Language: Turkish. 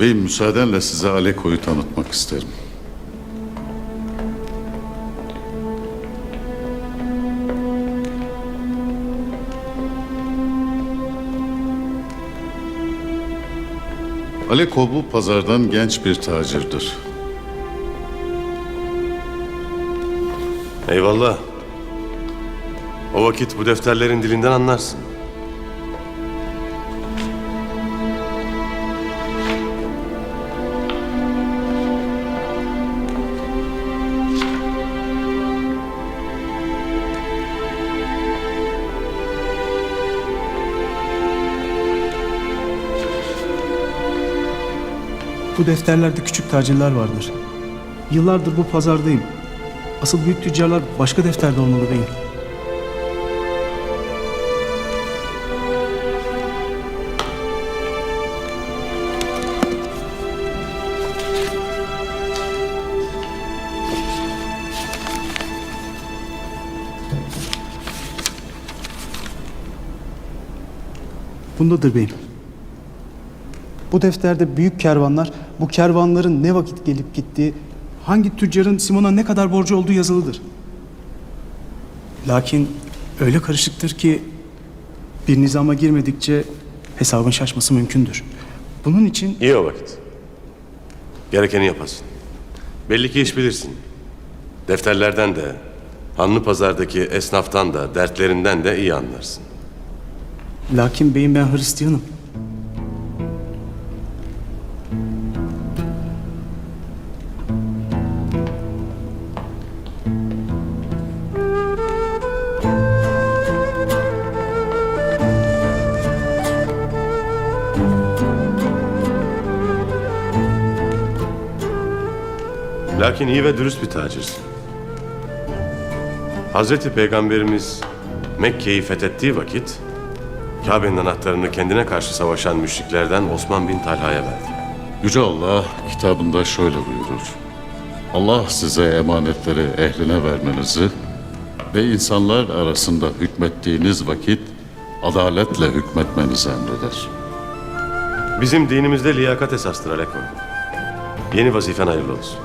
Beyim müsaadenle size Aleko'yu tanıtmak isterim. Aleko bu pazardan genç bir tacirdir. Eyvallah. O vakit bu defterlerin dilinden anlarsın. Bu defterlerde küçük tacirler vardır. Yıllardır bu pazardayım. Asıl büyük tüccarlar başka defterde olmalı beyim. Bundadır beyim. Bu defterde büyük kervanlar, bu kervanların ne vakit gelip gittiği, hangi tüccarın Simon'a ne kadar borcu olduğu yazılıdır. Lakin öyle karışıktır ki bir nizama girmedikçe hesabın şaşması mümkündür. Bunun için İyi o vakit. Gerekeni yapasın. Belli ki iş bilirsin. Defterlerden de, Hanlı Pazar'daki esnaftan da, dertlerinden de iyi anlarsın. lakin beyim ben Hristiyanım. Lakin iyi ve dürüst bir tacirsin. Hazreti Peygamberimiz Mekke'yi fethettiği vakit Kabe'nin anahtarını kendine karşı savaşan müşriklerden Osman bin Talha'ya verdi. Yüce Allah kitabında şöyle buyurur. Allah size emanetleri ehline vermenizi ve insanlar arasında hükmettiğiniz vakit adaletle hükmetmenizi emreder. Bizim dinimizde liyakat esastır Aleko. Yeni vazifen hayırlı olsun.